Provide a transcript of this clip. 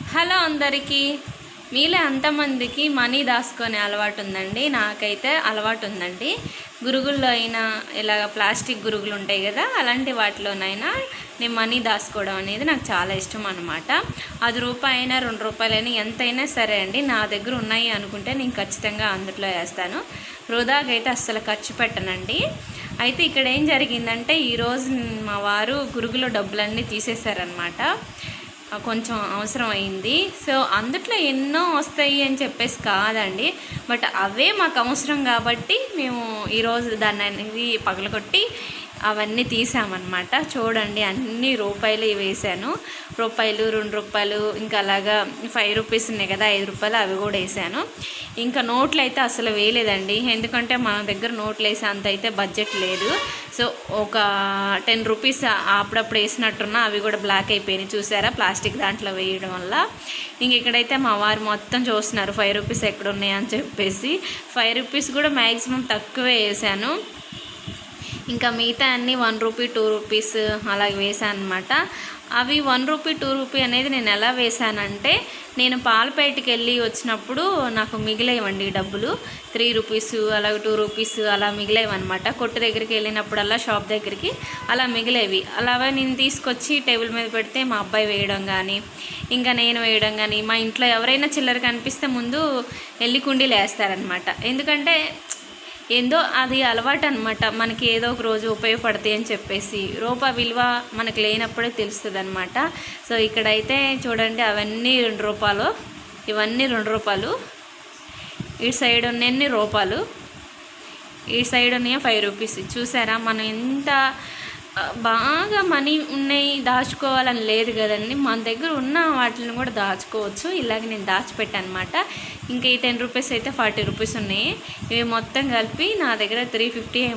Hello అందరికీ. మీలో అంతమందికి మనీ దాచుకునే అలవాటు ఉందండి నాకైతే అలవాటు ఉందండి గురుగుల్లో అయినా ఇలాగ ప్లాస్టిక్ గురుగులు ఉంటాయి కదా అలాంటి వాటిలోనైనా నేను మనీ దాచుకోవడం అనేది నాకు చాలా ఇష్టం అనమాట అది రూపాయి అయినా రెండు రూపాయలైనా ఎంతైనా సరే అండి నా దగ్గర ఉన్నాయి అనుకుంటే నేను ఖచ్చితంగా అందులో వేస్తాను. వృధాగా అయితే అస్సలు ఖర్చు పెట్టనండి. అయితే ఇక్కడ ఏం జరిగిందంటే ఈరోజు మా వారు గురుగులో డబ్బులన్నీ తీసేశారనమాట కొంచెం అవసరం అయింది సో అందుట్లో ఎన్నో వస్తాయి అని చెప్పేసి కాదండి. బట్ అవే మాకు అవసరం కాబట్టి మేము ఈరోజు దాన్ని అనేది పగలగొట్టి అవన్నీ తీసామన్నమాట. చూడండి అన్ని రూపాయలు వేసాను రూపాయలు రెండు రూపాయలు ఇంకా అలాగా ఫైవ్ రూపీస్ ఉన్నాయి కదా ఐదు రూపాయలు అవి కూడా వేసాను ఇంకా నోట్లు అయితే అసలు వేయలేదండి. ఎందుకంటే మన దగ్గర నోట్లు వేసే అంత అయితే బడ్జెట్ లేదు. సో ఒక టెన్ రూపీస్ అప్పుడప్పుడు వేసినట్టున్నా అవి కూడా బ్లాక్ అయిపోయినాయి. చూసారా? ప్లాస్టిక్ దాంట్లో వేయడం వల్ల. ఇంక ఇక్కడైతే మా వారు మొత్తం చూస్తున్నారు ఫైవ్ రూపీస్ ఎక్కడ ఉన్నాయి అని చెప్పేసి. ఫైవ్ రూపీస్ కూడా మ్యాక్సిమం తక్కువే వేసాను ఇంకా మిగతా అన్నీ వన్ రూపీ టూ రూపీస్ అలా వేసాను అనమాట అవి వన్ రూపీ టూ రూపీ అనేది నేను ఎలా వేసానంటే నేను పాలపేటకి వెళ్ళి వచ్చినప్పుడు నాకు మిగిలేవండి డబ్బులు. త్రీ రూపీస్ అలాగే టూ రూపీస్ అలా మిగిలేవన్నమాట. కొట్టు దగ్గరికి వెళ్ళినప్పుడల్లా షాప్ దగ్గరికి అలా మిగిలేవి. అలాగే నేను తీసుకొచ్చి టేబుల్ మీద పెడితే మా అబ్బాయి వేయడం కానీ ఇంకా నేను వేయడం కానీ మా ఇంట్లో ఎవరైనా చిల్లర కనిపిస్తే ముందు వెళ్ళి కుండీలు వేస్తారనమాట ఎందుకంటే ఏందో అది అలవాటు అనమాట మనకి ఏదో ఒక రోజు ఉపయోగపడతాయి అని చెప్పేసి. రూప విలువ మనకు లేనప్పుడే తెలుస్తుంది అనమాట సో ఇక్కడైతే చూడండి అవన్నీ రెండు రూపాయలు ఇవన్నీ రెండు రూపాయలు ఇటు సైడ్ ఉన్నన్ని రూపాయలు ఈ సైడ్ ఉన్నాయో ఫైవ్ రూపీస్. చూసారా? మనం ఎంత బాగా మనీ ఉన్నాయి దాచుకోవాలని లేదు కదండి. మన దగ్గర ఉన్న వాటిని కూడా దాచుకోవచ్చు. ఇలాగ నేను దాచిపెట్టానమాట. ఇంకా ఈ టెన్ రూపీస్ అయితే ఫార్టీ రూపీస్ ఉన్నాయి. ఇవి మొత్తం కలిపి నా దగ్గర త్రీ ఫిఫ్టీ ఏమో